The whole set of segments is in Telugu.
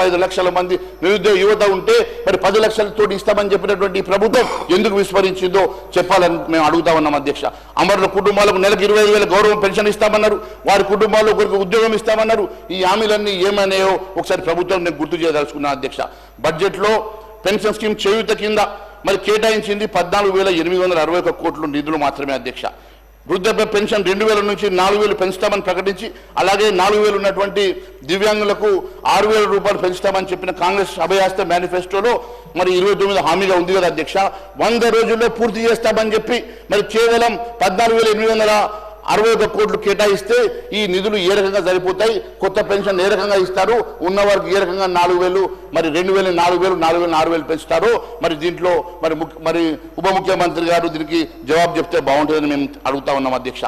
ముప్పై ఐదు లక్షల మంది నిరుద్యోగ యువత ఉంటే మరి పది లక్షలతో ఇస్తామని చెప్పినటువంటి ప్రభుత్వం ఎందుకు విస్మరించిందో చెప్పాలని మేము అడుగుతా ఉన్నాం అధ్యక్ష. అమరుల కుటుంబాలకు నెలకు ఇరవై వేల గౌరవం పెన్షన్ ఇస్తామన్నారు వారి కుటుంబాల్లో ఒకరికి ఉద్యోగం ఇస్తామన్నారు. ఈ హామీలన్నీ ఏమన్నాయో ఒకసారి ప్రభుత్వం నేను గుర్తు చేయదలుచుకున్నాను అధ్యక్ష. బడ్జెట్లో పెన్షన్ స్కీమ్ చేయూత కింద మరి కేటాయించింది పద్నాలుగు వేల ఎనిమిది వందల అరవై ఒక్క కోట్ల నిధులు మాత్రమే అధ్యక్ష. వృద్ధాప్య పెన్షన్ రెండు వేల నుంచి నాలుగు వేలు పెంచుతామని ప్రకటించి అలాగే నాలుగు వేలు ఉన్నటువంటి దివ్యాంగులకు ఆరు వేల రూపాయలు పెంచుతామని చెప్పిన కాంగ్రెస్ అభయాస్త మేనిఫెస్టోలో మరి ఇరవై తొమ్మిది హామీగా ఉంది కదా అధ్యక్ష. వంద రోజుల్లో పూర్తి చేస్తామని చెప్పి మరి కేవలం పద్నాలుగు వేల ఎనిమిది వందల అరవై ఒక్క కోట్లు కేటాయిస్తే ఈ నిధులు ఏ రకంగా సరిపోతాయి? కొత్త పెన్షన్ ఏ రకంగా ఇస్తారు? ఉన్న వారికి ఏ రకంగా నాలుగు వేలు మరి రెండు వేలు నాలుగు వేలు నాలుగు వేలు ఆరు వేలు పెంచుతారు? మరి దీంట్లో మరి ముఖ్య- మరి ఉప ముఖ్యమంత్రి గారు దీనికి జవాబు చెప్తే బాగుంటుందని మేము అడుగుతా ఉన్నాం అధ్యక్ష.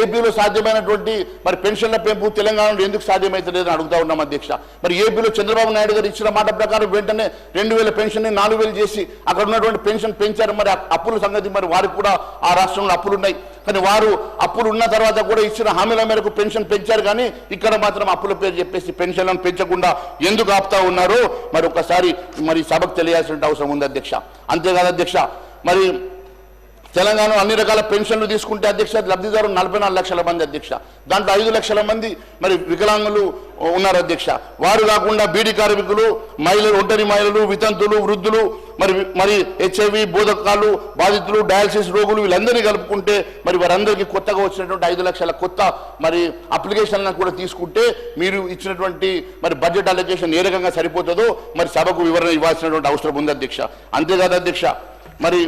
ఏపీలో సాధ్యమైనటువంటి మరి పెన్షన్ల పెంపు తెలంగాణలో ఎందుకు సాధ్యమవుతలేదని అడుగుతా ఉన్నాం అధ్యక్ష. మరి ఏపీలో చంద్రబాబు నాయుడు గారు ఇచ్చిన మాట ప్రకారం వెంటనే రెండు వేల పెన్షన్ నాలుగు వేలు చేసి అక్కడ ఉన్నటువంటి పెన్షన్ పెంచారు. మరి అప్పుల సంగతి మరి వారికి కూడా ఆ రాష్ట్రంలో అప్పులు ఉన్నాయి. కానీ వారు అప్పులు ఉన్న తర్వాత కూడా ఇచ్చిన హామీల మేరకు పెన్షన్ పెంచారు కానీ ఇక్కడ మాత్రం అప్పుల పేరు చెప్పేసి పెన్షన్లను పెంచకుండా ఎందుకు ఆపుతా ఉన్నారో? మరి ఒకసారి మరి సభకు తెలియాల్సిన అవసరం ఉంది అధ్యక్ష. అంతేకాదు అధ్యక్ష మరి తెలంగాణ అన్ని రకాల పెన్షన్లు తీసుకుంటే అధ్యక్ష లబ్ధిదారు నలభై నాలుగు లక్షల మంది అధ్యక్ష. దాంట్లో ఐదు లక్షల మంది మరి వికలాంగులు ఉన్నారు అధ్యక్ష. వారు కాకుండా బీడీ కార్మికులు మహిళలు ఒంటరి మహిళలు వితంతులు వృద్ధులు మరి మరి హెచ్ఐవి బోధకాలు బాధితులు డయాలసిస్ రోగులు వీళ్ళందరినీ కలుపుకుంటే మరి వారందరికీ కొత్తగా వచ్చినటువంటి ఐదు లక్షల కొత్త మరి అప్లికేషన్లను కూడా తీసుకుంటే మీరు ఇచ్చినటువంటి మరి బడ్జెట్ అలొకేషన్ ఏ రకంగా సరిపోతుందో మరి సభకు వివరణ ఇవ్వాల్సినటువంటి అవసరం ఉంది అధ్యక్ష. అంతేకాదు అధ్యక్ష మరి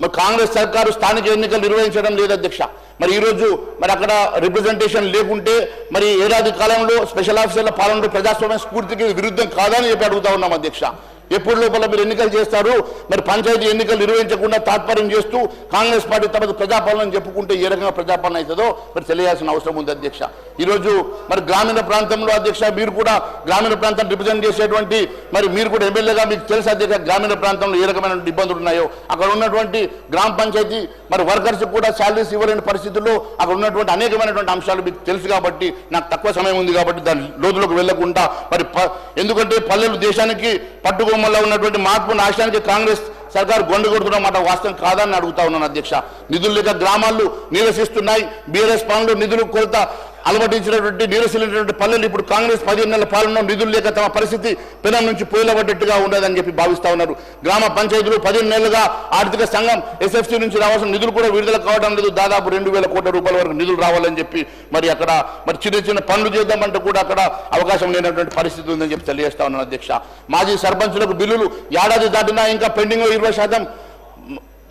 మరి కాంగ్రెస్ సర్కారు స్థానిక ఎన్నికలు నిర్వహించడం లేదు అధ్యక్ష. మరి ఈరోజు మరి అక్కడ రిప్రజెంటేషన్ లేకుంటే మరి ఏడాది కాలంలో స్పెషల్ ఆఫీసర్ల పాలనలో ప్రజాస్వామ్య స్ఫూర్తికి విరుద్ధం కాదని చెప్పి అడుగుతా ఉన్నాం అధ్యక్ష. ఎప్పుడు లోపల మీరు ఎన్నికలు చేస్తారు? మరి పంచాయతీ ఎన్నికలు నిర్వహించకుండా తాత్పర్యం చేస్తూ కాంగ్రెస్ పార్టీ తర్వాత ప్రజాపాలన చెప్పుకుంటే ఏ రకంగా ప్రజాపాలన అవుతుందో మరి తెలియాల్సిన అవసరం ఉంది అధ్యక్ష. ఈరోజు మరి గ్రామీణ ప్రాంతంలో అధ్యక్ష మీరు కూడా గ్రామీణ ప్రాంతాన్ని రిప్రజెంట్ చేసేటువంటి మరి మీరు కూడా ఎమ్మెల్యేగా మీకు తెలుసు అధ్యక్ష గ్రామీణ ప్రాంతంలో ఏ రకమైన ఇబ్బందులు ఉన్నాయో. అక్కడ ఉన్నటువంటి గ్రామ పంచాయతీ మరి వర్కర్స్ కూడా శాలరీస్ ఇవ్వలేని పరిస్థితుల్లో అక్కడ ఉన్నటువంటి అనేకమైనటువంటి అంశాలు మీకు తెలుసు కాబట్టి నాకు తక్కువ సమయం ఉంది కాబట్టి దాని లోతులోకి వెళ్ళకుండా మరి ప- ఎందుకంటే పల్లెలు దేశానికి పట్టుకోమల్లో ఉన్నటువంటి మార్పు నాశనానికి కాంగ్రెస్ సర్కార్ గొండు కొడుతున్న మాట వాస్తవం కాదని అడుగుతా ఉన్నాను అధ్యక్ష. నిధులు లేక గ్రామాలు నిరసిస్తున్నాయి. బీఆర్ఎస్ పనులు నిధులు కొరత అలవటించినటువంటి నీరసిల్లినటువంటి పల్లెలు ఇప్పుడు కాంగ్రెస్ పదిహేను నెలల పాలన నిధులు లేక తమ పరిస్థితి పెనం నుంచి పోయిలబడ్డట్టుగా ఉండదని చెప్పి భావిస్తా ఉన్నారు. గ్రామ పంచాయతీలు పదిహేను నెలలుగా ఆర్థిక సంఘం ఎస్ఎఫ్సి నుంచి రావాల్సిన నిధులు కూడా విడుదల కావడం లేదు. దాదాపు రెండు వేల కోట్ల రూపాయల వరకు నిధులు రావాలని చెప్పి మరి అక్కడ మరి చిన్న చిన్న పనులు చేద్దామంటే కూడా అక్కడ అవకాశం లేనటువంటి పరిస్థితి ఉందని చెప్పి తెలియజేస్తా ఉన్నాను అధ్యక్ష. మాజీ సర్పంచులకు బిల్లులు ఏడాది దాటినా ఇంకా పెండింగ్ ఇరవై శాతం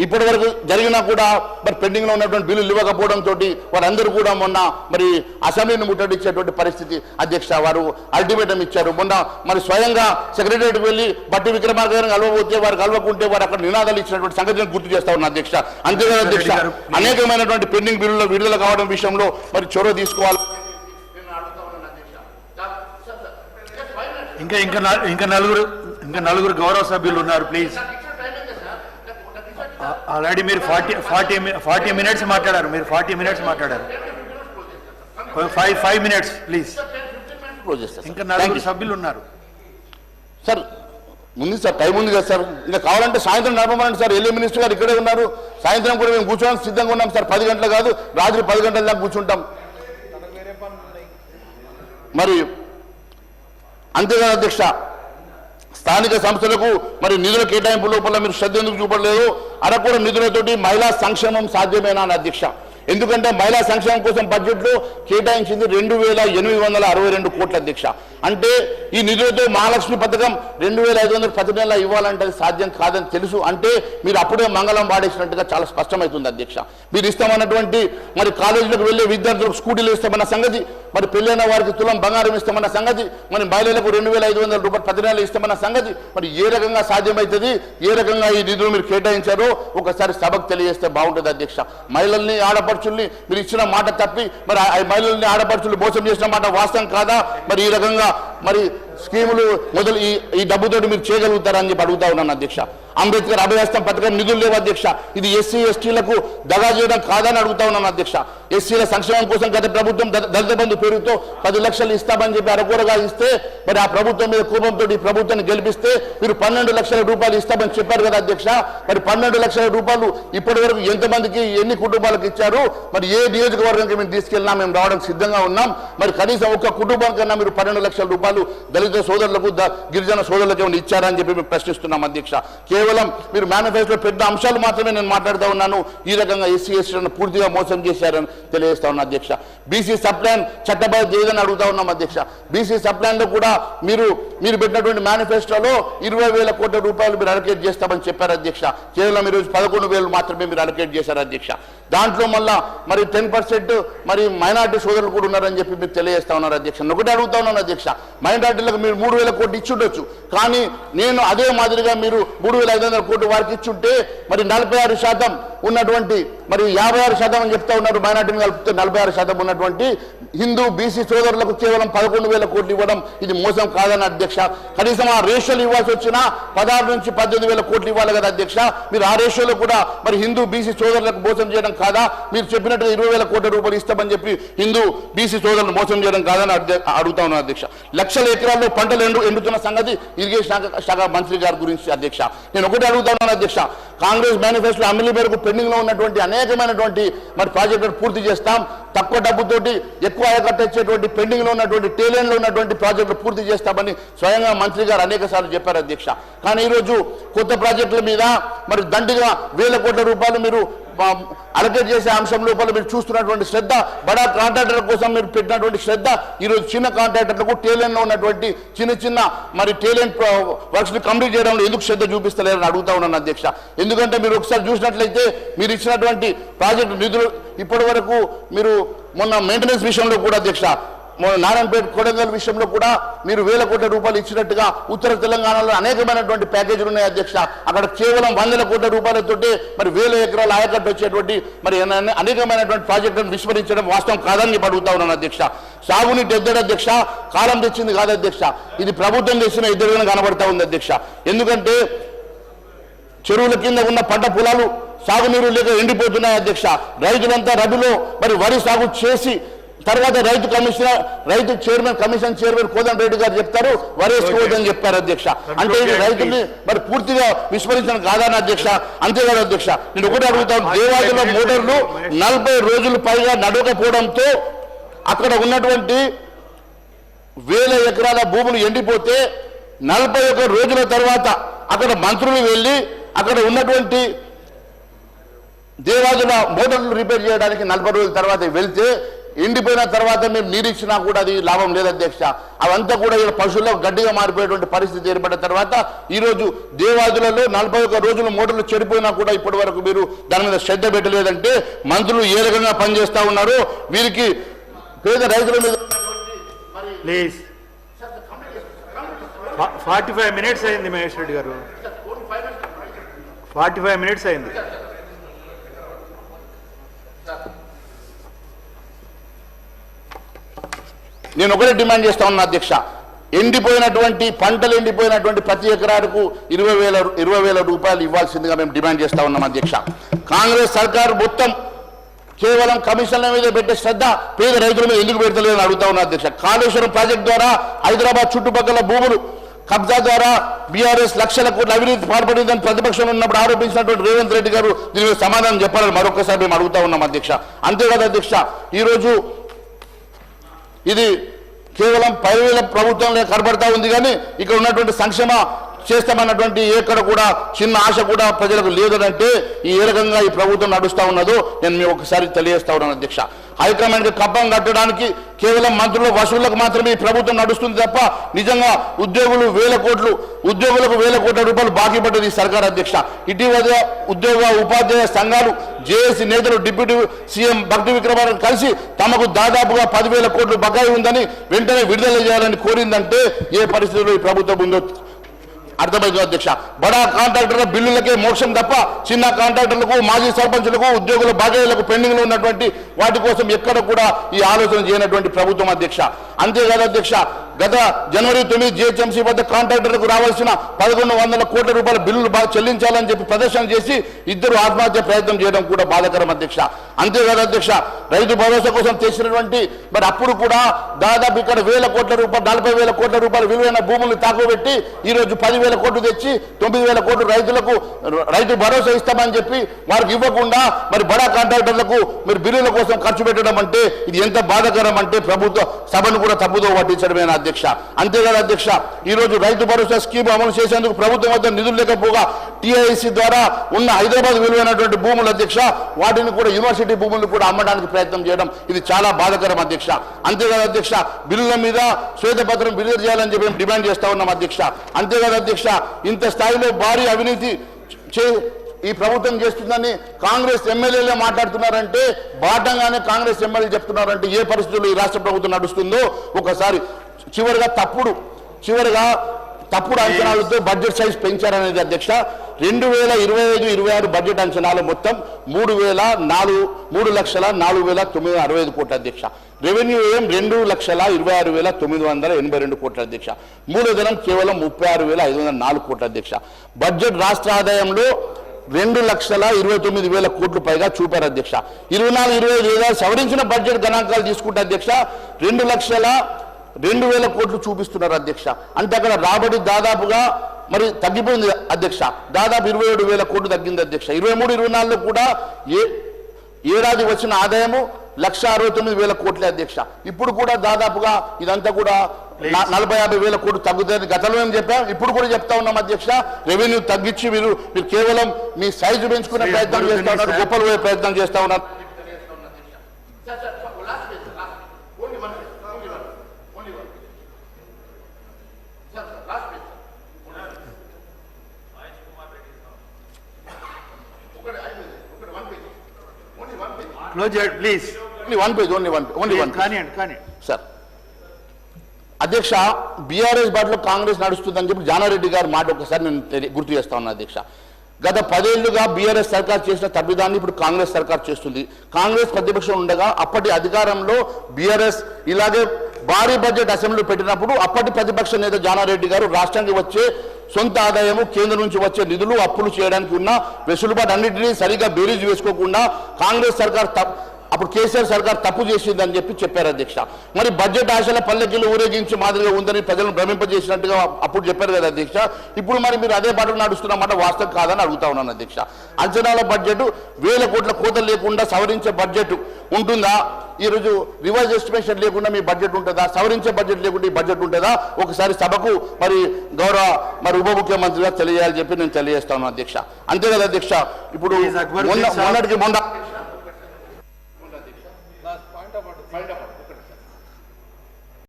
ఇప్పటి వరకు జరిగినా కూడా మరి పెండింగ్లో ఉన్నటువంటి బిల్లులు ఇవ్వకపోవడం తోటి వారందరూ కూడా మొన్న మరి అసెంబ్లీని ముట్టడించేటువంటి పరిస్థితి అధ్యక్ష వారు అల్టిమేటం ఇచ్చారు. మొన్న మరి స్వయంగా సెక్రటరియట్ వెళ్ళి బట్టి విక్రమార్క గారిని కలవబోతే వారు కలవకుంటే వారు అక్కడ నినాదాలు ఇచ్చినటువంటి సంగతిని గుర్తు చేస్తా ఉన్నా అధ్యక్ష. అంతేకాదు అధ్యక్ష అనేకమైనటువంటి పెండింగ్ బిల్లుల విడుదల కావడం విషయంలో మరి చొరవ తీసుకోవాలి. ఇంకా ఇంకా ఇంకా నలుగురు ఇంకా నలుగురు గౌరవ సభ్యులు ఉన్నారు ప్లీజ్ ఆల్రెడీ మీరు ఫార్టీ ఫార్టీ ఫార్టీ మినిట్స్ మాట్లాడారు. మీరు ఫార్టీ మినిట్స్ మాట్లాడారు. Five five minutes please. Close చేస్తారు ఇంకా నలుగురు you. సభ్యులు ఉన్నారు సార్ ఉంది సార్ టైం ఉంది కదా సార్ ఇంకా కావాలంటే సాయంత్రం నడపమనండి సార్ ఎల్ఏ మినిస్టర్ గారు ఇక్కడే ఉన్నారు. సాయంత్రం కూడా మేము కూర్చోడానికి సిద్ధంగా ఉన్నాం సార్ పది గంటలు కాదు రాత్రి పది గంటల దాకా కూర్చుంటాం. మరి అంతేకాదు అధ్యక్ష స్థానిక సంస్థలకు మరి నిధుల కేటాయింపు లోపల మీరు శ్రద్ధ ఎందుకు చూపడలేదు అరకూడ నిధులతోటి మహిళా సంక్షేమం సాధ్యమేనా అని అధ్యక్ష? ఎందుకంటే మహిళా సంక్షేమం కోసం బడ్జెట్లో కేటాయించింది రెండు వేల ఎనిమిది వందల అరవై రెండు కోట్ల అధ్యక్ష. అంటే ఈ నిధులతో మహాలక్ష్మి పథకం రెండు వేల ఐదు వందలు పది నెలల ఇవ్వాలంటే అది సాధ్యం కాదని తెలుసు. అంటే మీరు అప్పుడే మంగళం వాడేసినట్టుగా చాలా స్పష్టమవుతుంది అధ్యక్ష. మీరు ఇస్తామన్నటువంటి మరి కాలేజీలకు వెళ్ళే విద్యార్థులకు స్కూటీలు ఇస్తామన్న సంగతి మరి పెళ్ళైన వారికి తులం బంగారం ఇస్తామన్న సంగతి మరి మహిళలకు రెండు వేల ఐదు వందల రూపాయలు ప్రతి నెల ఇస్తామన్న సంగతి మరి ఏ రకంగా సాధ్యమవుతుంది ఏ రకంగా ఈ నిధులు మీరు కేటాయించారో ఒకసారి సభకు తెలియజేస్తే బాగుంటుంది అధ్యక్ష. మహిళల్ని ఆడపడుచుల్ని మీరు ఇచ్చిన మాట తప్పి మరి ఆ మహిళల్ని ఆడపడుచులు మోసం చేసిన మాట వాస్తవం కాదా? మరి ఈ రకంగా మరి స్కీములు మొదలు ఈ ఈ డబ్బుతోటి మీరు చేయగలుగుతారని చెప్పి అడుగుతా ఉన్నాను అధ్యక్ష. అంబేద్కర్ అభయహస్తం పథకం నిధులు లేవు అధ్యక్ష. ఇది ఎస్సీ ఎస్టీలకు దగా చేయడం కాదని అడుగుతా ఉన్నాను అధ్యక్ష. ఎస్సీల సంక్షేమం కోసం గత ప్రభుత్వం ద- దళిత బంధు పేరుతో పది లక్షలు ఇస్తామని చెప్పి అరకూరగా ఇస్తే మరి ఆ ప్రభుత్వం మీద కోపంతో ఈ ప్రభుత్వాన్ని గెలిపిస్తే మీరు పన్నెండు లక్షల రూపాయలు ఇస్తామని చెప్పారు కదా అధ్యక్ష. మరి పన్నెండు లక్షల రూపాయలు ఇప్పటి వరకు ఎంతమందికి ఎన్ని కుటుంబాలకు ఇచ్చారు? మరి ఏ నియోజకవర్గానికి మేము తీసుకెళ్ళినా మేము రావడానికి సిద్ధంగా ఉన్నాం. మరి కనీసం ఒక్క కుటుంబం కన్నా మీరు పన్నెండు లక్షల రూపాయలు దళిత సోదరులకు గిరిజన సోదరులకు ఏమైనా ఇచ్చారని చెప్పి మేము ప్రశ్నిస్తున్నాం అధ్యక్ష. కేవలం మీరు మేనిఫెస్టోలో పెద్ద అంశాలు మాత్రమే నేను మాట్లాడుతూ ఉన్నాను. ఈ రకంగా ఎస్సీ ఎస్టీలను పూర్తిగా మోసం చేశారని తెలియజేస్తా ఉన్నా అధ్యక్ష. బీసీ సప్లాన్ చట్టబద్ధ ఏదని అడుగుతా ఉన్నాం అధ్యక్ష. బీసీ సప్లాన్లో కూడా మీరు మీరు పెట్టినటువంటి మేనిఫెస్టోలో ఇరవై వేల కోట్ల రూపాయలు మీరు అలకేట్ చేస్తామని చెప్పారు అధ్యక్ష. కేవలం ఈరోజు పదకొండు వేలు మాత్రమే మీరు అలకేట్ చేశారు అధ్యక్ష. దాంట్లో మళ్ళా మరి టెన్ పర్సెంట్ మరి మైనార్టీ సోదరులు కూడా ఉన్నారని చెప్పి మీరు తెలియజేస్తా ఉన్నారు అధ్యక్ష. ఒకటి అడుగుతా ఉన్నాను అధ్యక్ష. మైనార్టీలకు మీరు మూడు వేల కోట్లు ఇచ్చుండొచ్చు కానీ నేను అదే మాదిరిగా మీరు మూడు వేల ఐదు వందల కోట్లు వారికి ఇచ్చుంటే మరి నలభై ఆరు శాతం ఉన్నటువంటి మరి యాభై ఆరు శాతం అని చెప్తా ఉన్నారు మైనార్టీని కలిపితే నలభై ఆరు శాతం ఉన్నటువంటి హిందూ బీసీ సోదరులకు కేవలం పదకొండు వేల కోట్లు ఇవ్వడం ఇది మోసం కాదని అధ్యక్ష. కనీసం ఆ రేషియోలు ఇవ్వాల్సి వచ్చినా పదహారు నుంచి పద్దెనిమిది వేల కోట్లు ఇవ్వాలి కదా అధ్యక్ష. మీరు ఆ రేషియోలో కూడా మరి హిందూ బీసీ సోదరులకు మోసం చేయడం కాదా? మీరు చెప్పినట్టు ఇరవై వేల కోట్ల రూపాయలు ఇస్తామని చెప్పి హిందూ బీసీ సోదరులు మోసం చేయడం కాదని అడుగుతా ఉన్నాను అధ్యక్ష. లక్షల ఎకరాల్లో పంటలు ఎండు ఎండుతున్న సంగతి ఇరిగేషన్ శాఖ మంత్రి గారి గురించి అధ్యక్ష. నేను ఒకటి అడుగుతాను అధ్యక్ష. కాంగ్రెస్ మేనిఫెస్టో అమలు మేరకు పెండింగ్లో ఉన్నటువంటి అనేకమైనటువంటి మరి ప్రాజెక్టులు పూర్తి చేస్తాం. తక్కువ డబ్బుతోటి ఎక్కువ ఆయకట్టేటువంటి పెండింగ్లో ఉన్నటువంటి టేలెంట్లో ఉన్నటువంటి ప్రాజెక్టులు పూర్తి చేస్తామని స్వయంగా మంత్రి గారు అనేక చెప్పారు అధ్యక్ష. కానీ ఈరోజు కొత్త ప్రాజెక్టుల మీద మరి దండిగా వేల కోట్ల రూపాయలు మీరు అలకేట్ చేసే అంశం లోపల మీరు చూస్తున్నటువంటి శ్రద్ధ బడా కాంట్రాక్టర్ల కోసం మీరు పెట్టినటువంటి శ్రద్ధ ఈరోజు చిన్న కాంట్రాక్టర్లకు టేలెంట్ ఉన్నటువంటి చిన్న చిన్న మరి టేలెంట్ వర్క్స్ని కంప్లీట్ చేయడంలో ఎందుకు శ్రద్ధ చూపిస్తలేరని అడుగుతా ఉన్నాను అధ్యక్ష. ఎందుకంటే మీరు ఒకసారి చూసినట్లయితే మీరు ఇచ్చినటువంటి ప్రాజెక్టు నిధులు ఇప్పటి వరకు మీరు మొన్న మెయింటెనెన్స్ విషయంలో కూడా అధ్యక్ష నారాయణపేట కొడంగల్ విషయంలో కూడా మీరు వేల కోట్ల రూపాయలు ఇచ్చినట్టుగా ఉత్తర తెలంగాణలో అనేకమైనటువంటి ప్యాకేజీలు ఉన్నాయి అధ్యక్ష. అక్కడ కేవలం వందల కోట్ల రూపాయలతోటి మరి వేల ఎకరాల ఆయకట్టు వచ్చేటువంటి మరి అనేకమైనటువంటి ప్రాజెక్టులను విస్మరించడం వాస్తవం కాదని నేను అడుగుతా ఉన్నాను అధ్యక్ష. సాగునీటి ఎద్దడు అధ్యక్ష కాలం తెచ్చింది కాదు అధ్యక్ష. ఇది ప్రభుత్వం తెచ్చిన ఎద్దడుగా కనబడతా ఉంది అధ్యక్ష. ఎందుకంటే చెరువుల కింద ఉన్న పంట పొలాలు సాగునీరు లేక ఎండిపోతున్నాయి అధ్యక్ష. రైతులంతా రబిలో మరి వరి సాగు చేసి తర్వాత రైతు కమిషనర్ రైతు chairman commission chairman Kodanda Reddy గారు చెప్తారు వరి వేసుకోవద్దని చెప్పారు అధ్యక్ష. అంటే ఇది రైతుల్ని మరి పూర్తిగా విస్మరించడం కాదని అధ్యక్ష అంతేకాదు అధ్యక్ష. నేను ఒకటి అడుగుతాను దేవాలయంలో మోటార్లు నలభై రోజులు పైగా నడవకపోవడంతో అక్కడ ఉన్నటువంటి వేల ఎకరాల భూములు ఎండిపోతే నలభై ఒక్క రోజుల తర్వాత అక్కడ మంత్రులు వెళ్ళి అక్కడ ఉన్నటువంటి దేవాదుల మోటార్లు రిపేర్ చేయడానికి నలభై రోజుల తర్వాత వెళ్తే ఎండిపోయిన తర్వాత మేము నీరిచ్చినా కూడా అది లాభం లేదు అధ్యక్ష. అవంతా కూడా ఇలా పశువుల్లో గడ్డిగా మారిపోయేటువంటి పరిస్థితి ఏర్పడిన తర్వాత ఈరోజు దేవాదులలో నలభై ఒక్క రోజులు మోటార్లు చెడిపోయినా కూడా ఇప్పటి వరకు మీరు దాని మీద శ్రద్ధ పెట్టలేదంటే మంత్రులు ఏ రకంగా పనిచేస్తూ ఉన్నారు. వీరికి పేద రైతుల మీద ప్లీజ్. ఫార్టీ ఫైవ్ మినిట్స్ అయింది మహేష్ రెడ్డి గారు. ఫార్టీ ఫైవ్ మినిట్స్ అయింది. నేను ఒకటే డిమాండ్ చేస్తా ఉన్నా అధ్యక్ష. ఎండిపోయినటువంటి పంటలు ఎండిపోయినటువంటి ప్రతి ఎకరాకు ఇరవై వేల ఇరవై వేల రూపాయలు ఇవ్వాల్సిందిగా మేము డిమాండ్ చేస్తా ఉన్నాం అధ్యక్ష. కాంగ్రెస్ సర్కార్ మొత్తం కేవలం కమిషన్ల మీద పెట్టే శ్రద్ధ పేద రైతుల మీద ఎందుకు పెడతలేదని అడుగుతా ఉన్నా అధ్యక్ష. కాళేశ్వరం ప్రాజెక్ట్ ద్వారా హైదరాబాద్ చుట్టుపక్కల భూములు కబ్జా ద్వారా బీఆర్ఎస్ లక్షల కోట్ల అవినీతి పాల్పడిందని ప్రతిపక్షంలో ఉన్నప్పుడు ఆరోపించినటువంటి రేవంత్ రెడ్డి గారు దీని మీద సమాధానం చెప్పాలని మరొకసారి మేము అడుగుతా ఉన్నాం అధ్యక్ష. అంతేకాదు అధ్యక్ష ఈరోజు ఇది కేవలం పదివేల ప్రభుత్వంలో కనబడతా ఉంది కానీ ఇక్కడ ఉన్నటువంటి సంక్షేమ చేస్తామన్నటువంటి ఎక్కడ కూడా చిన్న ఆశ కూడా ప్రజలకు లేదనంటే ఈ ఏ రకంగా ఈ ప్రభుత్వం నడుస్తూ ఉన్నదో నేను మీ ఒకసారి తెలియజేస్తా ఉన్నాను అధ్యక్ష. హైకమాండ్కి కప్పం కట్టడానికి కేవలం మంత్రుల వసూళ్ళకు మాత్రమే ఈ ప్రభుత్వం నడుస్తుంది తప్ప నిజంగా ఉద్యోగులు వేల కోట్లు ఉద్యోగులకు వేల కోట్ల రూపాయలు బాకీ పడ్డది ఈ సర్కార్ అధ్యక్ష. ఇటీవల ఉద్యోగ ఉపాధ్యాయ సంఘాలు జేఏసీ నేతలు డిప్యూటీ సీఎం భక్తి విక్రమార్క కలిసి తమకు దాదాపుగా పదివేల కోట్లు బకాయి ఉందని వెంటనే విడుదల చేయాలని కోరిందంటే ఏ పరిస్థితుల్లో ఈ ప్రభుత్వం ఉందో అర్థమైంది అధ్యక్ష? బడా కాంట్రాక్టర్ల బిల్లులకే మోక్షం తప్ప చిన్న కాంట్రాక్టర్లకు మాజీ సర్పంచులకు ఉద్యోగుల బాధ్యతలకు పెండింగ్లో ఉన్నటువంటి వాటి కోసం ఎక్కడ కూడా ఈ ఆలోచన చేయనటువంటి ప్రభుత్వం అధ్యక్ష. అంతేకాదు అధ్యక్ష గత జనవరి తొమ్మిది జిహెచ్ఎంసీ వద్ద కాంట్రాక్టర్లకు రావాల్సిన పదకొండు వందల కోట్ల రూపాయల బిల్లులు బాగా చెల్లించాలని చెప్పి ప్రదర్శన చేసి ఇద్దరు ఆత్మహత్య ప్రయత్నం చేయడం కూడా బాధాకరం అధ్యక్ష. అంతేకాదు అధ్యక్ష రైతు భరోసా కోసం తెచ్చినటువంటి మరి అప్పుడు కూడా దాదాపు ఇక్కడ వేల కోట్ల రూపాయలు నలభై వేల కోట్ల రూపాయల విలువైన భూములు తాకబెట్టి ఈ రోజు పదివేల కోట్లు తెచ్చి తొమ్మిది వేల కోట్లు రైతులకు రైతు భరోసా ఇస్తామని చెప్పి వారికి ఇవ్వకుండా మరి బడా కాంట్రాక్టర్లకు మీరు బిల్లుల కోసం ఖర్చు పెట్టడం అంటే ఇది ఎంత బాధాకరం అంటే ప్రభుత్వ సభను కూడా తప్పుదో పట్టించడమేనా అధ్యక్ష. అంతేకాదు అధ్యక్ష? ఈ రోజు రైతు భరోసా స్కీమ్ అమలు చేసేందుకు ప్రభుత్వం వద్ద నిధులు లేకపోగా టీఐసి ద్వారా ఉన్న హైదరాబాద్ విలువైనటువంటి భూములు అధ్యక్ష వాటిని కూడా యూనివర్సిటీ భూములు కూడా అమ్మడానికి ప్రయత్నం చేయడం ఇది చాలా బాధకరం అధ్యక్ష. అంతేకాదు అధ్యక్ష? బిల్లుల మీద శ్వేతపత్రం బిల్లు చేయాలని చెప్పి మేము డిమాండ్ చేస్తా ఉన్నాం అధ్యక్ష. అంతేకాదు అధ్యక్ష? ఇంత స్థాయిలో భారీ అవినీతి చే ఈ ప్రభుత్వం చేస్తుందని కాంగ్రెస్ ఎమ్మెల్యేలే మాట్లాడుతున్నారంటే బాటంగానే కాంగ్రెస్ ఎమ్మెల్యే చెప్తున్నారంటే ఏ పరిస్థితుల్లో ఈ రాష్ట్ర ప్రభుత్వం నడుస్తుందో ఒకసారి చివరిగా తప్పుడు చివరిగా తప్పుడు అంచనాలతో బడ్జెట్ సైజ్ పెంచారనేది అధ్యక్ష. రెండు వేల ఇరవై ఐదు ఇరవై ఆరు బడ్జెట్ అంచనాలు మొత్తం మూడు వేల నాలుగు మూడు లక్షల నాలుగు వేల తొమ్మిది అరవై ఐదు కోట్ల అధ్యక్ష. రెవెన్యూ ఏం రెండు లక్షల ఇరవై ఆరు వేల తొమ్మిది వందల ఎనభై రెండు కోట్ల అధ్యక్ష. మూలధనం కేవలం ముప్పై ఆరు వేల ఐదు వందల నాలుగు కోట్ల అధ్యక్ష. బడ్జెట్ రాష్ట్ర ఆదాయంలో రెండు లక్షల ఇరవై తొమ్మిది వేల కోట్లు పైగా చూపారు అధ్యక్ష. ఇరవై నాలుగు ఇరవై ఐదు వేల సవరించిన బడ్జెట్ గణాంకాలు తీసుకుంటే అధ్యక్ష రెండు లక్షల రెండు వేల కోట్లు చూపిస్తున్నారు అధ్యక్ష. అంటే అక్కడ రాబడి దాదాపుగా మరి తగ్గిపోయింది అధ్యక్ష. దాదాపు ఇరవై ఏడు వేల కోట్లు తగ్గింది అధ్యక్ష. ఇరవై మూడు ఇరవై నాలుగులో కూడా ఏ ఏడాది వచ్చిన ఆదాయము లక్ష అరవై తొమ్మిది వేల కోట్లే అధ్యక్ష. ఇప్పుడు కూడా దాదాపుగా ఇదంతా కూడా నలభై యాభై వేల కోట్లు తగ్గుతుంది గతంలో ఏం చెప్పాం? ఇప్పుడు కూడా చెప్తా ఉన్నాం అధ్యక్ష. రెవెన్యూ తగ్గించి మీరు మీరు కేవలం మీ సైజు పెంచుకునే ప్రయత్నం చేస్తా ఉన్నారు. గొప్పలు పోయే ప్రయత్నం చేస్తా ఉన్నారు. Close please only one page only one only one కానివ్వండి కానీ సార్ అధ్యక్ష బీఆర్ఎస్ బాటలో కాంగ్రెస్ నడుస్తుందని చెప్పి జానారెడ్డి గారి మాట ఒకసారి నేను గుర్తు చేస్తా ఉన్నా అధ్యక్ష. గత పదేళ్ళుగా బీఆర్ఎస్ సర్కార్ చేసిన తప్పిదాన్ని ఇప్పుడు కాంగ్రెస్ సర్కార్ చేస్తుంది. కాంగ్రెస్ ప్రతిపక్షం ఉండగా అప్పటి అధికారంలో బీఆర్ఎస్ ఇలాగే భారీ బడ్జెట్ అసెంబ్లీ పెట్టినప్పుడు అప్పటి ప్రతిపక్ష నేత జానారెడ్డి గారు రాష్ట్రానికి వచ్చే సొంత ఆదాయము కేంద్రం నుంచి వచ్చే నిధులు అప్పులు చేయడానికి ఉన్న వెసులుబాటు అన్నింటినీ సరిగా బేరీజ్ వేసుకోకుండా కాంగ్రెస్ సర్కార్ అప్పుడు కేసీఆర్ సర్కార్ తప్పు చేసిందని చెప్పి చెప్పారు అధ్యక్ష. మరి బడ్జెట్ ఆశల పల్లెకిలు ఊరేగించి మాదిరిగా ఉందని ప్రజలను భ్రమింపజేసినట్టుగా అప్పుడు చెప్పారు కదా అధ్యక్ష. ఇప్పుడు మరి మీరు అదే బాటలు నడుస్తున్నమాట వాస్తవం కాదని అడుగుతా ఉన్నాను అధ్యక్ష. అంచనాల బడ్జెట్ వేల కోట్ల కోతలు లేకుండా సవరించే బడ్జెట్ ఉంటుందా? ఈరోజు రివర్స్ ఎస్టిమేషన్ లేకుండా మీ బడ్జెట్ ఉంటుందా? సవరించే బడ్జెట్ లేకుండా ఈ బడ్జెట్ ఉంటుందా? ఒకసారి సభకు మరి గౌరవ మరి ఉప ముఖ్యమంత్రిగా తెలియాలని చెప్పి నేను తెలియజేస్తాను అధ్యక్ష. అంతే కదా అధ్యక్ష? ఇప్పుడు. మొన్నటికి మొన్న